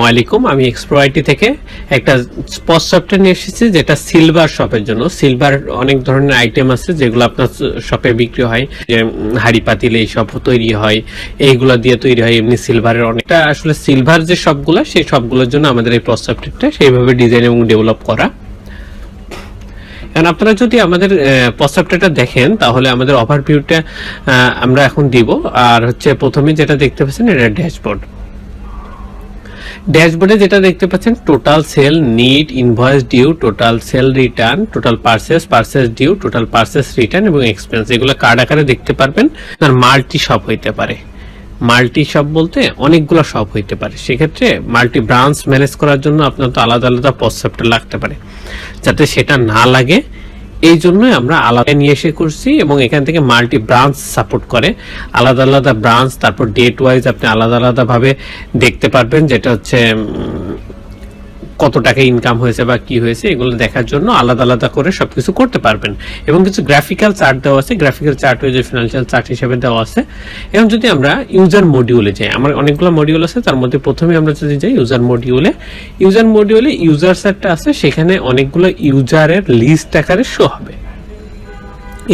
ওয়ালাইকুম, আমি এক্সপ্রোআইটি থেকে একটা স্পট সফটওয়্যার নিয়ে এসেছি, যেটা সিলভার শপের জন্য। সিলভার অনেক ধরনের আইটেম আছে, যেগুলো আপনার শপে বিক্রি হয়। যে হাঁড়ি পাতিল এইসব তৈরি হয়, এইগুলো দিয়ে তৈরি হয়, এমনি সিলভারের অনেকটা আসলে সিলভার যে সবগুলো সেই সবগুলোর জন্য আমাদের এই স্পট সফটওয়্যারটা সেইভাবে ডিজাইন এবং ডেভেলপ করা। এখন আপনারা যদি আমাদের প্রস্তাবটা দেখেন, তাহলে আমাদের ওভারভিউটা আমরা এখন দিব। আর হচ্ছে প্রথমে যেটা দেখতে পাচ্ছেন, এটা ড্যাশবোর্ড ড্যাশবোর্ডে যেটা দেখতে পাচ্ছেন total sale need invoice due total sale return total purchase purchase due total purchase return এবং এক্সপেন্স এগুলো কার্ড আকারে দেখতে পারবেন, আর মাল্টি শপ হইতে পারে। মাল্টি শপ বলতে অনেকগুলো শপ হইতে পারে। সেক্ষেত্রে মাল্টি ব্রাঞ্চ ম্যানেজ করার জন্য আপনার তো আলাদা আলাদা প্রসেপ্টার লাগতে পারে। যাতে সেটা না লাগে এই জন্যই আমরা আলাদা নিয়ে এসে করছি এবং এখান থেকে মাল্টি ব্রাঞ্চ সাপোর্ট করে। আলাদা আলাদা ব্রাঞ্চ, তারপর ডেট ওয়াইজ আপনি আলাদা আলাদাভাবে দেখতে পারবেন, যেটা হচ্ছে কত টাকা ইনকাম হয়েছে বা কি হয়েছে, এগুলো দেখার জন্য আলাদা আলাদা করে সবকিছু করতে পারবেন। এবং কিছু গ্রাফিক্যাল চার্ট দেওয়া আছে গ্রাফিক্যাল চার্ট হয়ে যে ফিনান্সিয়াল চার্ট হিসেবে দেওয়া আছে। এবং যদি আমরা ইউজার মডিউলে যাই, আমার অনেকগুলো মডিউল আছে, তার মধ্যে প্রথমে আমরা যদি যাই ইউজার মডিউলে ইউজার মডিউলে ইউজার চার্টটা আছে, সেখানে অনেকগুলো ইউজারের লিস্ট আকারে শো হবে।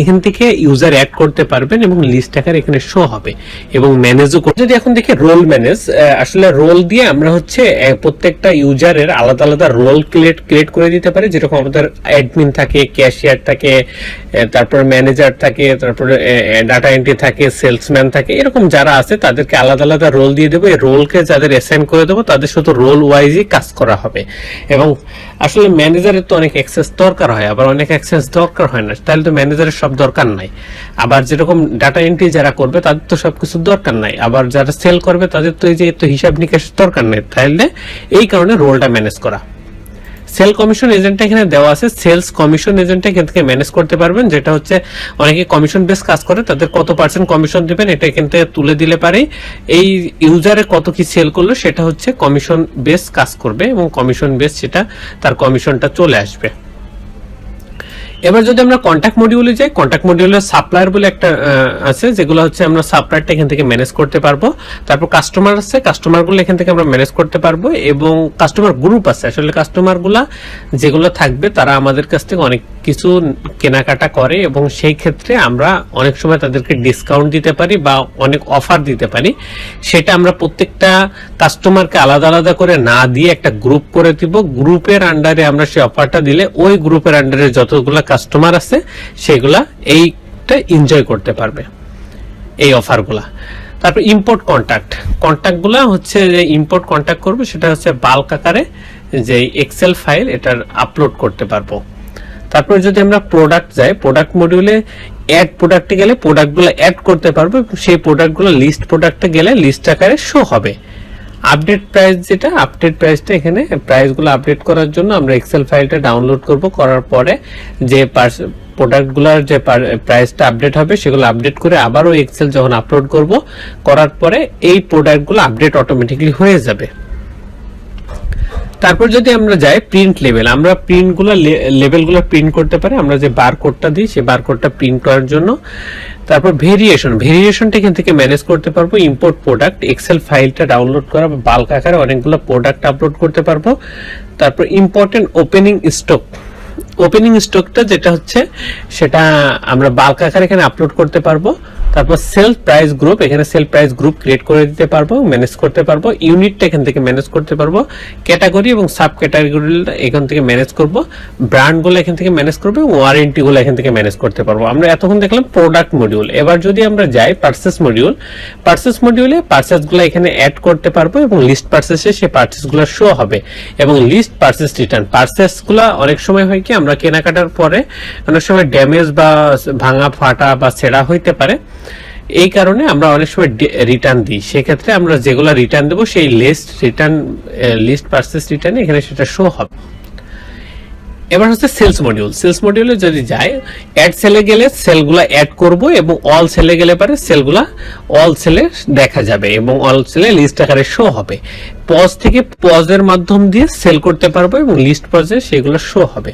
এখান থেকে ইউজার অ্যাড করতে পারবেন এবং লিস্ট আকার এখানে শো হবে এবং ম্যানেজও করতে যদি এখন দেখি রোল ম্যানেজ আসলে রোল দিয়ে আমরা হচ্ছে প্রত্যেকটা ইউজারের আলাদা আলাদা রোল ক্রিয়েট ক্রিয়েট করে দিতে পারি। যেরকম আমাদের অ্যাডমিন থাকে ক্যাশিয়ার থাকে তারপর ম্যানেজার থাকে, তারপরে ডাটা এন্ট্রি থাকে সেলসম্যান থাকে, এরকম যারা আছে তাদেরকে আলাদা আলাদা রোল দিয়ে দেবো। এই রোলকে যাদের অ্যাসাইন করে দেবো, তাদের শুধু রোল ওয়াইজই কাজ করা হবে। এবং আসলে ম্যানেজারের তো অনেক অ্যাক্সেস দরকার হয়, আবার অনেক অ্যাক্সেস দরকার হয় না। তাহলে তো ম্যানেজারের সব দরকার নাই। আবার যেরকম ডাটা এন্ট্রি যারা করবে, তাদের তো সবকিছু দরকার নাই। আবার যারা সেল করবে, তাদের তো এই যে এত হিসাব নিকাশ দরকার নেই। তাহলে এই কারণে রোলটা ম্যানেজ করা। সেল কমিশন এজেন্ট এখানে দেওয়া আছে। সেলস কমিশন এজেন্ট এখান থেকে ম্যানেজ করতে পারবেন, যেটা হচ্ছে অনেকে কমিশন বেস কাজ করে, তাদের কত পার্সেন্ট কমিশন দিবেন, এটা এখান থেকে তুলে দিলে পারে। এই ইউজারে কত কি সেল করল, সেটা হচ্ছে কমিশন বেস কাজ করবে এবং কমিশন বেস সেটা তার কমিশনটা চলে আসবে। এবার যদি আমরা কন্ট্যাক্ট মডিউলে যাই কন্ট্যাক্ট মডিউলের সাপ্লায়ার বলে একটা আছে, যেগুলো হচ্ছে আমরা সাপ্লায়ারটা এখান থেকে ম্যানেজ করতে পারব। তারপর কাস্টমার আছে কাস্টমারগুলো এখান থেকে আমরা ম্যানেজ করতে পারব এবং কাস্টমার গ্রুপ আছে। আসলে কাস্টমারগুলা যেগুলো থাকবে, তারা আমাদের কাছ থেকে অনেক কিছু কেনাকাটা করে এবং সেই ক্ষেত্রে আমরা অনেক সময় তাদেরকে ডিসকাউন্ট দিতে পারি বা অনেক অফার দিতে পারি। সেটা আমরা প্রত্যেকটা কাস্টমারকে আলাদা আলাদা করে না দিয়ে একটা গ্রুপ করে দিব। গ্রুপের আন্ডারে আমরা সেই অফারটা দিলে ওই গ্রুপের আন্ডারে যতগুলো কাস্টমার আছে, সেগুলা এইটা এনজয় করতে পারবে, এই অফারগুলা তারপর ইম্পোর্ট কন্ট্যাক্ট কন্ট্যাক্টগুলো হচ্ছে যে ইম্পোর্ট কন্ট্যাক্ট করবে, সেটা হচ্ছে বাল্ক আকারে যে এক্সেল ফাইল এটার আপলোড করতে পারব। তারপর যদি আমরা প্রোডাক্ট যাই প্রোডাক্ট মডিউলে অ্যাড প্রোডাক্টে গেলে প্রোডাক্টগুলো অ্যাড করতে পারব সেই প্রোডাক্টগুলো লিস্ট প্রোডাক্টে গেলে লিস্ট আকারে শো হবে। আপডেট প্রাইস যেটা, আপডেট প্রাইসটা এখানে প্রাইসগুলো আপডেট করার জন্য আমরা এক্সেল ফাইলটা ডাউনলোড করব। করার পরে যে প্রোডাক্টগুলোর যে প্রাইসটা আপডেট হবে, সেগুলো আপডেট করে আবারও এক্সেল যখন আপলোড করব, করার পরে এই প্রোডাক্টগুলো আপডেট অটোমেটিকলি হয়ে যাবে। তারপর যদি আমরা যাই প্রিন্ট লেভেল আমরা প্রিন্টগুলো লেভেলগুলো প্রিন্ট করতে পারি, আমরা যে বারকোডটা দিই, সেই বারকোডটা প্রিন্ট করার জন্য। তারপর ভেরিয়েশন ভেরিয়েশনটা এখান থেকে ম্যানেজ করতে পারব ইম্পোর্ট প্রোডাক্ট এক্সেল ফাইলটা ডাউনলোড করা বা বাল্ক আকারে অনেকগুলো প্রোডাক্ট আপলোড করতে পারব। তারপর ইম্পর্টেন্ট ওপেনিং স্টক ওপেনিং স্টকটা যেটা হচ্ছে, সেটা আমরা বাল্ক আকারে এখানে আপলোড করতে পারব। তারপর সেল প্রাইস গ্রুপ, এখানে সেল প্রাইস গ্রুপ ক্রিয়েট করে দিতে পারব, ম্যানেজ করতে পারব, ইউনিটটা এখান থেকে ম্যানেজ করতে পারব, ক্যাটাগরি এবং সাব ক্যাটাগরি এখান থেকে ম্যানেজ করব, ব্র্যান্ডগুলো এখান থেকে ম্যানেজ করব এবং ওয়ারেন্টিগুলো এখান থেকে ম্যানেজ করতে পারব। আমরা এতক্ষণ দেখলাম প্রোডাক্ট মডিউল। এবার যদি আমরা যাই পার্সেস মডিউল পার্সেস মডিউলে পার্সেসগুলো এখানে অ্যাড করতে পারব এবং লিস্ট পার্সেসে সেই পার্সেসগুলো শো হবে এবং লিস্ট পার্সেস রিটার্ন পার্সেসগুলো অনেক সময় হয় কি, আমরা কেনাকাটার পরে অনেক সময় ড্যামেজ বা ভাঙা ফাটা বা ছেঁড়া হইতে পারে। এই কারণে আমরা অনেক সময় রিটার্ন দিই। সেক্ষেত্রে আমরা যেগুলো রিটার্ন দেবো, সেই list return list purchase return এখানে সেটা শো হবে। এবার হচ্ছে সেলস মডিউল সেলস মডিউলে যদি যাই অ্যাড সেলে গেলে সেলগুলো অ্যাড করব এবং অল সেলে গেলে পারে সেলগুলা অল সেলে দেখা যাবে এবং অল সেলে লিস্ট আকারে শো হবে। পজ থেকে পজের মাধ্যম দিয়ে সেল করতে পারব এবং লিস্ট পজে সেগুলো শো হবে।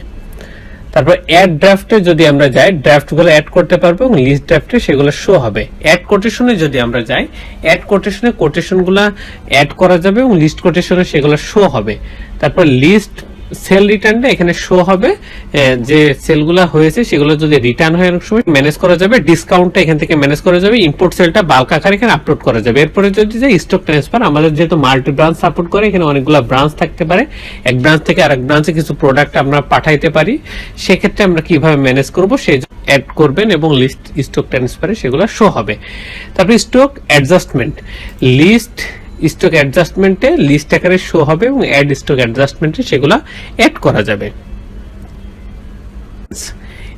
তারপর অ্যাড ড্রাফটে যদি আমরা যাই ড্রাফটগুলো অ্যাড করতে পারব এবং লিস্ট ড্রাফটে সেগুলো শো হবে। অ্যাড কোটেশনে যদি আমরা যাই অ্যাড কোটেশনে কোটেশনগুলো অ্যাড করা যাবে এবং লিস্ট কোটেশনে সেগুলো শো হবে। তারপর লিস্ট সেল রিটার্নটা এখানে শো হবে যে সেলগুলো হয়েছে সেগুলো যদি রিটার্ন হয় অনেক সময় ম্যানেজ করা যাবে ডিসকাউন্টটা এখান থেকে ম্যানেজ করা যাবে ইম্পোর্ট সেলটা বাল্ক আকারে এখানে আপলোড করা যাবে। এরপরে যদি যে স্টক ট্রান্সফার আমাদের যেহেতু মাল্টি ব্রাঞ্চ সাপোর্ট করে, এখানে অনেকগুলো ব্রাঞ্চ থাকতে পারে। এক ব্রাঞ্চ থেকে আরেক ব্রাঞ্চে কিছু প্রোডাক্ট আমরা পাঠাইতে পারি। সেক্ষেত্রে আমরা কীভাবে ম্যানেজ করব সেই অ্যাড করবেন এবং লিস্ট স্টক ট্রান্সফারে সেগুলো শো হবে। তারপরে স্টক অ্যাডজাস্টমেন্ট লিস্ট স্টক অ্যাডজাস্টমেন্টে লিস্ট আকারে শো হবে এবং অ্যাড স্টক অ্যাডজাস্টমেন্টে সেগুলো অ্যাড করা যাবে।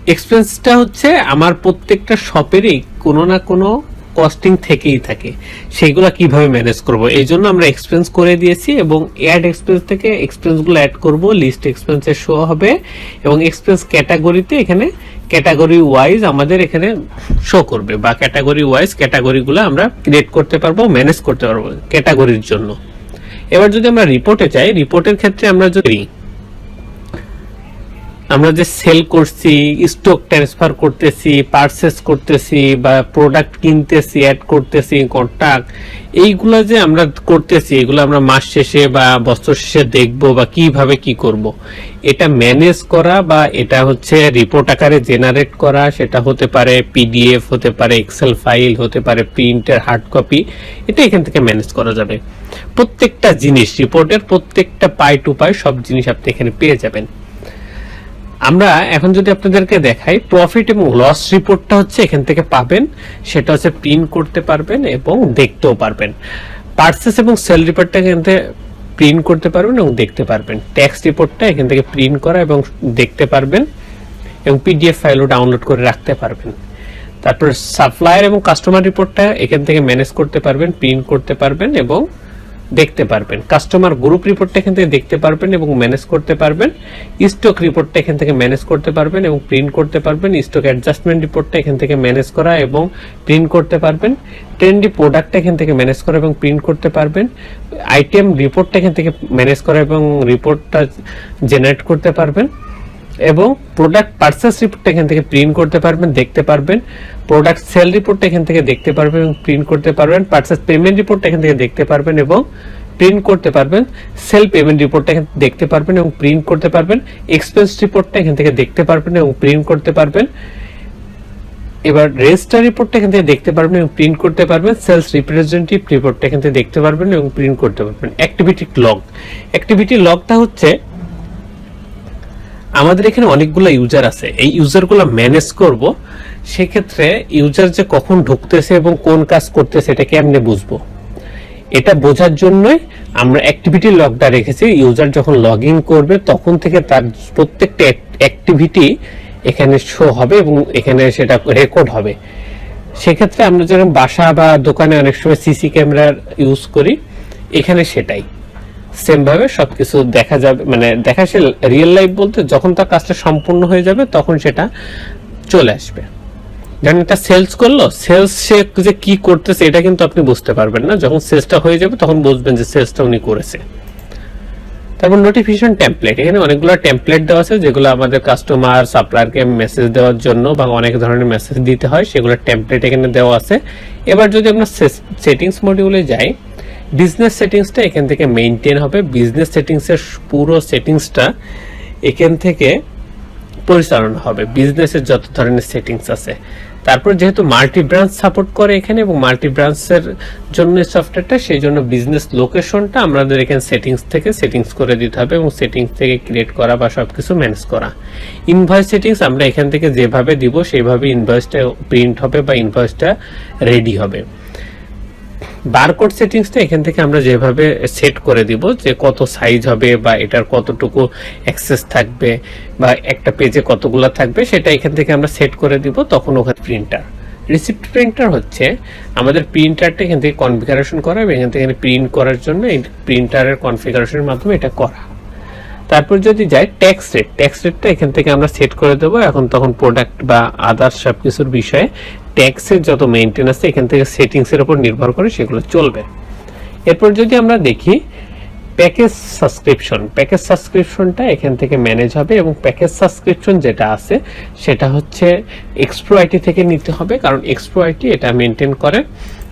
এক্সপেন্সটা হচ্ছে আমার প্রত্যেকটা শপেরই কোনো না কোনো কস্টিং থেকেই থাকে। সেগুলো কীভাবে ম্যানেজ করব? এই জন্য আমরা এক্সপেন্স করে দিয়েছি এবং অ্যাড এক্সপেন্স থেকে এক্সপেন্সগুলো অ্যাড করব। লিস্ট এক্সপেন্সে শো হবে এবং এক্সপেন্স ক্যাটাগরিতে এখানে ক্যাটাগরি ওয়াইজ আমাদের এখানে শো করবে বা ক্যাটাগরি ওয়াইজ ক্যাটাগরিগুলো আমরা ক্রিয়েট করতে পারব ম্যানেজ করতে পারব ক্যাটাগরির জন্য। এবার যদি আমরা রিপোর্টে চাই রিপোর্টের ক্ষেত্রে আমরা যদি আমরা যে সেল করছি স্টক ট্রান্সফার করতেছি পারচেস করতেছি বা প্রোডাক্ট কিনতেছি অ্যাড করতেছি কন্ট্যাক্ট এইগুলা যে আমরা করতেছি, এগুলো আমরা মাস শেষে বা বছর শেষে দেখব বা কীভাবে কি করব। এটা ম্যানেজ করা বা এটা হচ্ছে রিপোর্ট আকারে জেনারেট করা, সেটা হতে পারে পিডিএফ হতে পারে এক্সেল ফাইল হতে পারে প্রিন্টের হার্ড কপি এটা এখান থেকে ম্যানেজ করা যাবে। প্রত্যেকটা জিনিস রিপোর্টের প্রত্যেকটা পাই টু পাই সব জিনিস আপনি এখানে পেয়ে যাবেন। আমরা এখন যদি আপনাদেরকে দেখাই প্রফিট এবং লস রিপোর্টটা হচ্ছে এখান থেকে পাবেন, সেটা হচ্ছে প্রিন্ট করতে পারবেন এবং দেখতেও পারবেন। পার্সেস এবং সেল রিপোর্টটা এখান থেকে প্রিন্ট করতে পারবেন এবং দেখতে পারবেন। ট্যাক্স রিপোর্টটা এখান থেকে প্রিন্ট করা এবং দেখতে পারবেন এবং পিডিএফ ফাইলও ডাউনলোড করে রাখতে পারবেন। তারপর সাপ্লায়ার এবং কাস্টমার রিপোর্টটা এখান থেকে ম্যানেজ করতে পারবেন প্রিন্ট করতে পারবেন এবং দেখতে পারবেন। কাস্টমার গ্রুপ রিপোর্টটা এখান থেকে দেখতে পারবেন এবং ম্যানেজ করতে পারবেন। স্টক রিপোর্টটা এখান থেকে ম্যানেজ করতে পারবেন এবং প্রিন্ট করতে পারবেন। স্টক অ্যাডজাস্টমেন্ট রিপোর্টটা এখান থেকে ম্যানেজ করা এবং প্রিন্ট করতে পারবেন। ট্রেন্ডি প্রোডাক্টটা এখান থেকে ম্যানেজ করা এবং প্রিন্ট করতে পারবেন। আইটেম রিপোর্টটা এখান থেকে ম্যানেজ করা এবং রিপোর্টটা জেনারেট করতে পারবেন। এবং প্রোডাক্ট পার্সেস রিপোর্টটা এখান থেকে প্রিন্ট করতে পারবেন, দেখতে পারবেন। প্রোডাক্ট সেল রিপোর্টটা এখান থেকে দেখতে পারবেন এবং প্রিন্ট করতে পারবেন। পার্সেস পেমেন্ট রিপোর্টটা এখান থেকে দেখতে পারবেন এবং প্রিন্ট করতে পারবেন। সেল পেমেন্ট রিপোর্টটা এখান দেখতে পারবেন এবং প্রিন্ট করতে পারবেন। এক্সপেন্স রিপোর্টটা এখান থেকে দেখতে পারবেন এবং প্রিন্ট করতে পারবেন। এবার রেজিস্টার রিপোর্টটা এখান থেকে দেখতে পারবেন এবং প্রিন্ট করতে পারবেন। সেলস রিপ্রেজেন্টেটিভ রিপোর্টটা এখান থেকে দেখতে পারবেন এবং প্রিন্ট করতে পারবেন। অ্যাক্টিভিটি লগ অ্যাক্টিভিটি লগটা হচ্ছে আমাদের এখানে অনেকগুলো ইউজার আছে। এই ইউজারগুলো ম্যানেজ করব, সেক্ষেত্রে ইউজার যে কখন ঢুকতেছে এবং কোন কাজ করতেছে এটা কেমনে বুঝব। এটা বোঝার জন্যই আমরা অ্যাক্টিভিটি লগটা রেখেছি। ইউজার যখন লগ করবে, তখন থেকে তার প্রত্যেকটা অ্যাক্টিভিটি এখানে শো হবে এবং এখানে সেটা রেকর্ড হবে। সেক্ষেত্রে আমরা যেরকম বাসা বা দোকানে অনেক সময় সিসি ক্যামেরা ইউজ করি, এখানে সেটাই। সেম ভাবে সবকিছু দেখা যাবে মানে দেখা সে রিয়েল লাইফ বলতে যখন তার কাজটা সম্পূর্ণ হয়ে যাবে তখন সেটা চলে আসবে। যেমন একটা সেলস করল সেলস সে যে কি করতেছে এটা কিন্তু আপনি বুঝতে পারবেন না। যখন সেলসটা হয়ে যাবে তখন বুঝবেন যে সেলসটা উনি করেছে। তারপর নোটিফিকেশন টেমপ্লেট এখানে অনেকগুলো টেমপ্লেট দেওয়া আছে যেগুলো আমাদের কাস্টমার সাপ্লায়ারকে মেসেজ দেওয়ার জন্য বা অনেক ধরনের মেসেজ দিতে হয়। সেগুলো টেমপ্লেট এখানে দেওয়া আছে। এবার যদি আমরা সেটিংস মডিউলে যাই বিজনেস সেটিংসটা এখান থেকে মেনটেন হবে। বিজনেস সেটিংসের পুরো সেটিংসটা এখান থেকে পরিচালনা হবে। বিজনেসের যত ধরনের সেটিংস আছে। তারপর যেহেতু মাল্টি ব্রাঞ্চ সাপোর্ট করে এখানে এবং মাল্টি ব্রাঞ্চের জন্য সফটওয়্যারটা সেই জন্য বিজনেস লোকেশনটা আমাদের এখানে সেটিংস থেকে সেটিংস করে দিতে হবে এবং সেটিংস থেকে ক্রিয়েট করা বা সব কিছু ম্যানেজ করা। ইনভয়েস সেটিংস আমরা এখান থেকে যেভাবে দিব, সেইভাবে ইনভয়েসটা প্রিন্ট হবে বা ইনভয়েসটা রেডি হবে। বারকোড সেটিংসটা এখান থেকে আমরা যেভাবে সেট করে দিব, যে কত সাইজ হবে বা এটার কতটুকু অ্যাক্সেস থাকবে বা একটা পেজে কতগুলো থাকবে, সেটা এখান থেকে আমরা সেট করে দিব তখন ওখানে প্রিন্টার রিসিপ্ট প্রিন্টার হচ্ছে আমাদের প্রিন্টারটা এখান থেকে কনফিগারেশন করা এবং এখান থেকে প্রিন্ট করার জন্য এই প্রিন্টারের কনফিগারেশনের মাধ্যমে এটা করা। তারপর যদি যাই ট্যাক্স রেট ট্যাক্স রেটটা এখান থেকে আমরা সেট করে দেবো। এখন তখন প্রোডাক্ট বা আদার্স সব কিছুর বিষয়ে ট্যাক্সের যত মেনটেন আছে, এখান থেকে সেটিংসের উপর নির্ভর করে সেগুলো চলবে। এরপর যদি আমরা দেখি প্যাকেজ সাবস্ক্রিপশন প্যাকেজ সাবস্ক্রিপশনটা এখান থেকে ম্যানেজ হবে এবং প্যাকেজ সাবস্ক্রিপশন যেটা আছে, সেটা হচ্ছে এক্সপ্রো আইটি থেকে নিতে হবে। কারণ এক্সপ্রো আইটি এটা মেনটেন করে।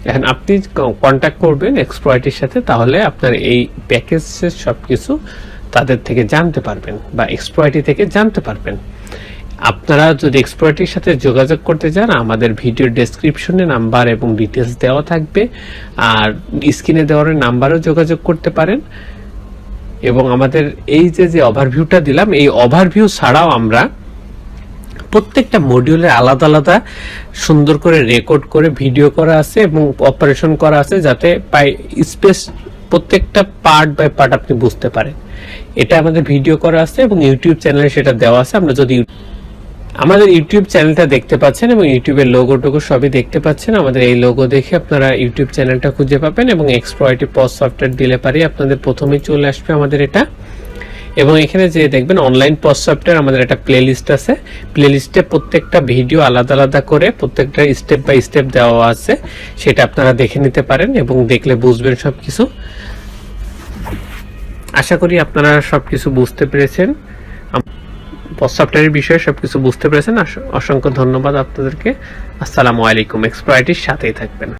এখন আপনি কন্ট্যাক্ট করবেন এক্সপ্রো আইটির সাথে, তাহলে আপনার এই প্যাকেজের সব কিছু তাদের থেকে জানতে পারবেন বা এক্সপ্রো থেকে জানতে পারবেন। আপনারা যদি এক্সপার্টির সাথে যোগাযোগ করতে চান, আমাদের ভিডিও ডেসক্রিপশনে নাম্বার এবং ডিটেলস দেওয়া থাকবে। আর স্ক্রিনে দেওয়ার নাম্বারও যোগাযোগ করতে পারেন। এবং আমাদের এই যে যে ওভারভিউটা দিলাম, এই ওভারভিউ ছাড়াও আমরা প্রত্যেকটা মডিউলের আলাদা আলাদা সুন্দর করে রেকর্ড করে ভিডিও করা আছে এবং অপারেশন করা আছে যাতে পাই স্পেস প্রত্যেকটা পার্ট বাই পার্ট আপনি বুঝতে পারেন। এটা আমাদের ভিডিও করা আছে এবং ইউটিউব চ্যানেলে সেটা দেওয়া আছে। আমরা যদি আমাদের ইউটিউব চ্যানেলটা দেখতে পাচ্ছেন এবং ইউটিউবের লোগো টোগো সবই দেখতে পাচ্ছেন। আমাদের এই লোগো দেখে আপনারা ইউটিউব চ্যানেলটা খুঁজে পাবেন এবং এক্সপ্লয়টি পজ সফটওয়্যার দিলে পারি আপনাদের প্রথমেই চলে আসবে আমাদের এটা। এবং এখানে যে দেখবেন অনলাইন সফটওয়্যার আমাদের একটা প্লে লিস্ট আছে। প্লে লিস্টে প্রত্যেকটা ভিডিও আলাদা আলাদা করে প্রত্যেকটা স্টেপ বাই স্টেপ দেওয়া আছে। সেটা আপনারা দেখে নিতে পারেন এবং দেখলে বুঝবেন সব কিছু আশা করি আপনারা সবকিছু বুঝতে পেরেছেন। সফটওয়্যারের বিষয়ে সব কিছু বুঝতে পেরেছেন। অসংখ্য ধন্যবাদ আপনাদেরকে। আসসালামু আলাইকুম। এক্সপ্রাইটির সাথেই থাকবেন।